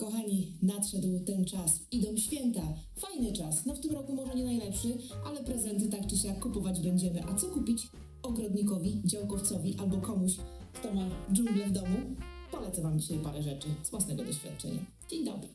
Kochani, nadszedł ten czas. Idą święta. Fajny czas. No w tym roku może nie najlepszy, ale prezenty tak czy siak kupować będziemy. A co kupić? Ogrodnikowi, działkowcowi albo komuś, kto ma dżunglę w domu? Polecę Wam dzisiaj parę rzeczy z własnego doświadczenia. Dzień dobry.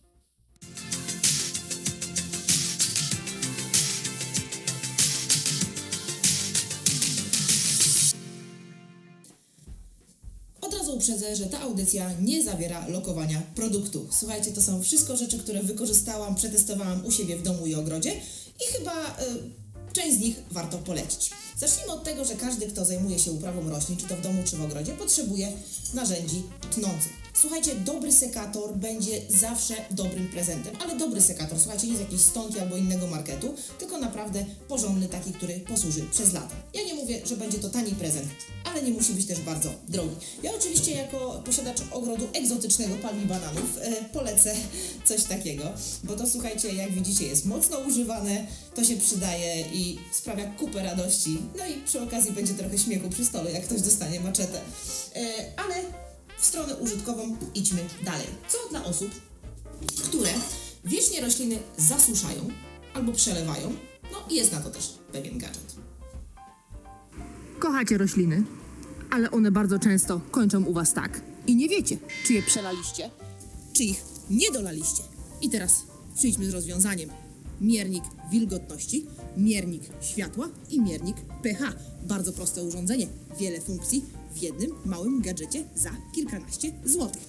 Uprzedzę, że ta audycja nie zawiera lokowania produktu. Słuchajcie, to są wszystko rzeczy, które wykorzystałam, przetestowałam u siebie w domu i ogrodzie i chyba y, część z nich warto polecić. Zacznijmy od tego, że każdy, kto zajmuje się uprawą roślin, czy to w domu, czy w ogrodzie, potrzebuje narzędzi tnących. Słuchajcie, dobry sekator będzie zawsze dobrym prezentem, ale dobry sekator, słuchajcie, nie z jakiejś stonki albo innego marketu, tylko naprawdę porządny taki, który posłuży przez lata. Ja nie mówię, że będzie to tani prezent, ale nie musi być też bardzo drogi. Ja oczywiście jako posiadacz ogrodu egzotycznego palmi bananów e, polecę coś takiego, bo to słuchajcie, jak widzicie jest mocno używane, to się przydaje i sprawia kupę radości. No i przy okazji będzie trochę śmiechu przy stole, jak ktoś dostanie maczetę. E, ale w stronę użytkową idźmy dalej. Co dla osób, które wiecznie rośliny zasuszają albo przelewają, no i jest na to też pewien gadżet. Kochacie rośliny, ale one bardzo często kończą u was tak. I nie wiecie, czy je przelaliście, czy ich nie dolaliście. I teraz przyjdźmy z rozwiązaniem. Miernik wilgotności, miernik światła i miernik pH. Bardzo proste urządzenie, wiele funkcji w jednym małym gadżecie za kilkanaście złotych.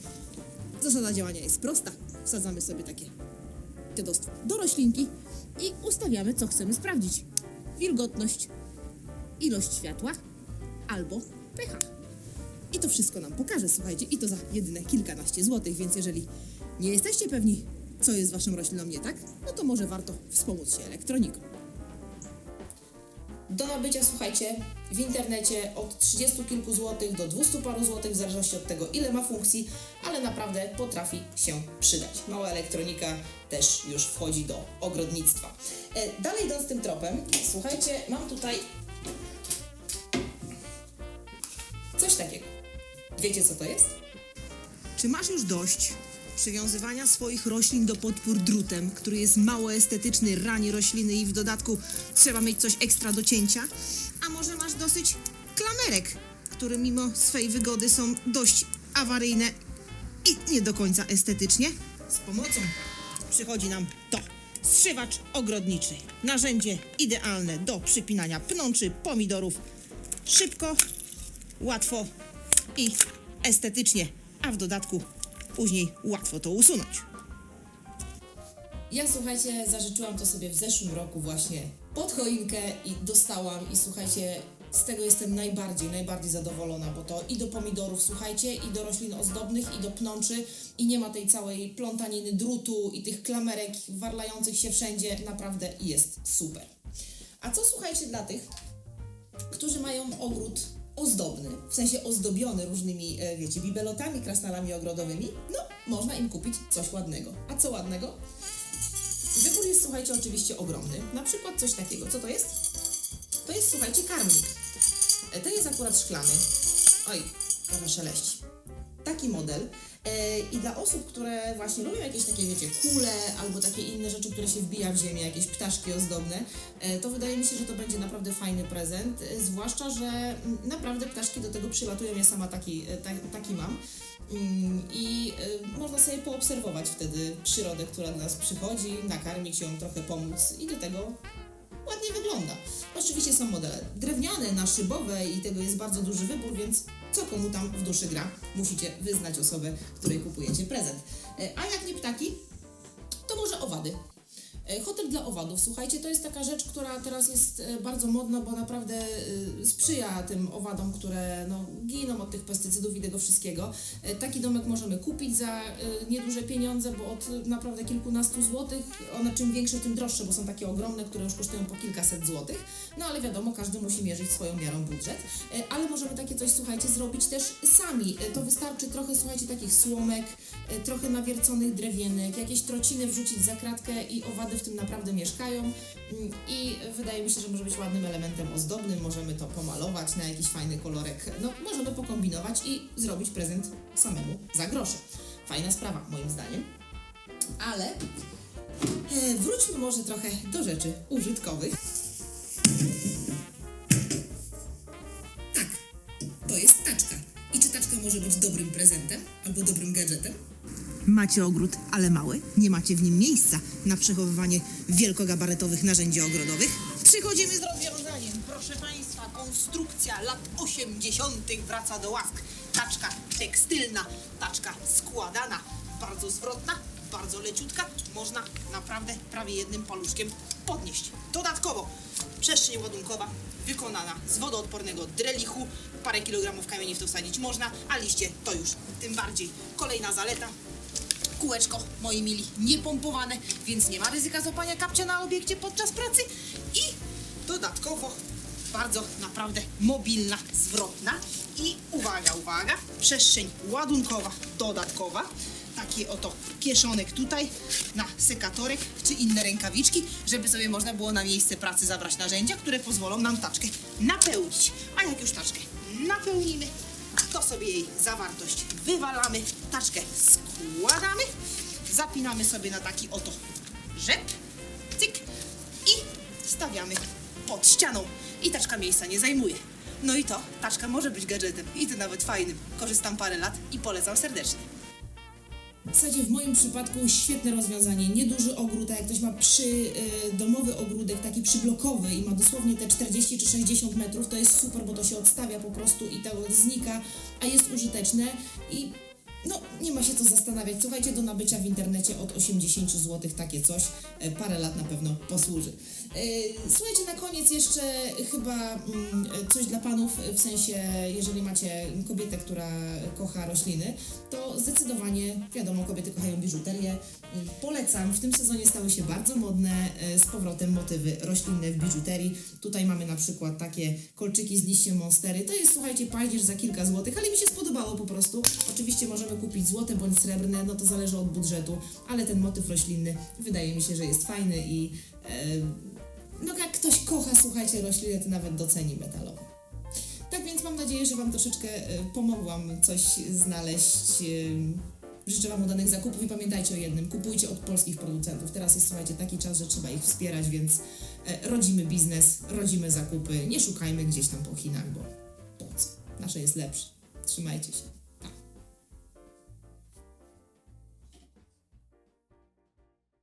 Zasada działania jest prosta. Wsadzamy sobie takie dziadostwo do roślinki i ustawiamy, co chcemy sprawdzić. Wilgotność, ilość światła albo pH. I to wszystko nam pokaże, słuchajcie, i to za jedyne kilkanaście złotych, więc jeżeli nie jesteście pewni, co jest waszą rośliną nie tak, no to może warto wspomóc się elektroniką. Do nabycia, słuchajcie, w internecie od 30 kilku złotych do 200 paru złotych, w zależności od tego, ile ma funkcji, ale naprawdę potrafi się przydać. Mała elektronika też już wchodzi do ogrodnictwa. E, dalej idąc tym tropem, słuchajcie, mam tutaj coś takiego. Wiecie, co to jest? Czy masz już dość przywiązywania swoich roślin do podpór drutem, który jest mało estetyczny, rani rośliny i w dodatku trzeba mieć coś ekstra do cięcia? A może masz dosyć klamerek, które mimo swej wygody są dość awaryjne i nie do końca estetycznie? Z pomocą przychodzi nam to. Strzywacz ogrodniczy. Narzędzie idealne do przypinania pnączy, pomidorów. Szybko, łatwo i estetycznie, a w dodatku później łatwo to usunąć. Ja słuchajcie, zażyczyłam to sobie w zeszłym roku właśnie pod choinkę i dostałam i słuchajcie, z tego jestem najbardziej, najbardziej zadowolona, bo to i do pomidorów, słuchajcie, i do roślin ozdobnych, i do pnączy, i nie ma tej całej plątaniny drutu i tych klamerek warlających się wszędzie, naprawdę jest super. A co słuchajcie dla tych, którzy mają ogród ozdobny, w sensie ozdobiony różnymi, e, wiecie, bibelotami, krasnalami ogrodowymi, no, można im kupić coś ładnego. A co ładnego? Wybór jest, słuchajcie, oczywiście ogromny. Na przykład coś takiego. Co to jest? To jest, słuchajcie, karmnik. E, To jest akurat szklany. Oj, trochę szeleści. Taki model. E, I dla osób, które właśnie lubią jakieś takie, wiecie, kule albo takie inne rzeczy, które się wbija w ziemię, jakieś ptaszki ozdobne, e, to wydaje mi się, że to będzie naprawdę fajny prezent. e, Zwłaszcza, że mm, naprawdę ptaszki do tego przylatują. Ja sama taki, ta, taki mam. Mm, I można sobie poobserwować wtedy przyrodę, która do nas przychodzi, nakarmić ją, trochę pomóc i do tego ładnie wygląda. Oczywiście są modele drewniane, na szybowe i tego jest bardzo duży wybór, więc co komu tam w duszy gra, musicie wyznać osobę, której kupujecie prezent. E, A jak nie ptaki, to może owady. E, Hotel dla owadów, słuchajcie, to jest taka rzecz, która teraz jest e, bardzo modna, bo naprawdę e, sprzyja tym owadom, które no, giną od tych pestycydów i tego wszystkiego. Taki domek możemy kupić za nieduże pieniądze, bo od naprawdę kilkunastu złotych, one czym większe, tym droższe, bo są takie ogromne, które już kosztują po kilkaset złotych. No ale wiadomo, każdy musi mierzyć swoją miarą budżet. Ale możemy takie coś, słuchajcie, zrobić też sami. To wystarczy trochę, słuchajcie, takich słomek, trochę nawierconych drewienek, jakieś trociny wrzucić za kratkę i owady w tym naprawdę mieszkają. Mm, I wydaje mi się, że może być ładnym elementem ozdobnym. Możemy to pomalować na jakiś fajny kolorek. No, możemy pokombinować i zrobić prezent samemu za grosze. Fajna sprawa, moim zdaniem. Ale e, wróćmy może trochę do rzeczy użytkowych. Tak, to jest taczka. I czy taczka może być dobrym prezentem albo dobrym gadżetem? Macie ogród, ale mały, nie macie w nim miejsca na przechowywanie wielkogabarytowych narzędzi ogrodowych? Przychodzimy z rozwiązaniem. Proszę Państwa, konstrukcja lat 80. wraca do łask. Taczka tekstylna, taczka składana, bardzo zwrotna, bardzo leciutka. Można naprawdę prawie jednym paluszkiem podnieść. Dodatkowo przestrzeń ładunkowa wykonana z wodoodpornego drelichu. Parę kilogramów kamieni w to wsadzić można, a liście to już tym bardziej. Kolejna zaleta, Kółeczko, moi mili, niepompowane, więc nie ma ryzyka złapania kapcia na obiekcie podczas pracy i dodatkowo bardzo naprawdę mobilna, zwrotna i uwaga, uwaga, przestrzeń ładunkowa dodatkowa. Taki oto kieszonek tutaj na sekatorek czy inne rękawiczki, żeby sobie można było na miejsce pracy zabrać narzędzia, które pozwolą nam taczkę napełnić. A jak już taczkę napełnimy, to sobie jej zawartość wywalamy, taczkę składamy, zapinamy sobie na taki oto rzep, cyk i stawiamy pod ścianą. I taczka miejsca nie zajmuje. No i to, taczka może być gadżetem i to nawet fajnym. Korzystam parę lat i polecam serdecznie. W zasadzie w moim przypadku świetne rozwiązanie. Nieduży ogród, a jak ktoś ma przy y, domowy przyblokowy i ma dosłownie te 40 czy 60 metrów, to jest super, bo to się odstawia po prostu i to znika, a jest użyteczne i no, nie ma się co zastanawiać. Słuchajcie, do nabycia w internecie od 80 zł takie coś, e, parę lat na pewno posłuży. E, Słuchajcie, na koniec jeszcze chyba mm, coś dla panów, w sensie, jeżeli macie kobietę, która kocha rośliny, to zdecydowanie, wiadomo, kobiety kochają biżuterię. Mm, Polecam, w tym sezonie stały się bardzo modne e, z powrotem motywy roślinne w biżuterii. Tutaj mamy na przykład takie kolczyki z liściem monstery. To jest, słuchajcie, paździerz za kilka złotych, ale mi się spodobało po prostu. Oczywiście możemy kupić złote bądź srebrne, no to zależy od budżetu, ale ten motyw roślinny wydaje mi się, że jest fajny i e, no jak ktoś kocha, słuchajcie, rośliny, to nawet doceni metalowo. Tak więc mam nadzieję, że Wam troszeczkę e, pomogłam coś znaleźć. e, Życzę Wam udanych zakupów i pamiętajcie o jednym, kupujcie od polskich producentów. Teraz jest, słuchajcie, taki czas, że trzeba ich wspierać, więc rodzimy biznes, rodzimy zakupy. Nie szukajmy gdzieś tam po Chinach, bo po co? Nasze jest lepsze. Trzymajcie się.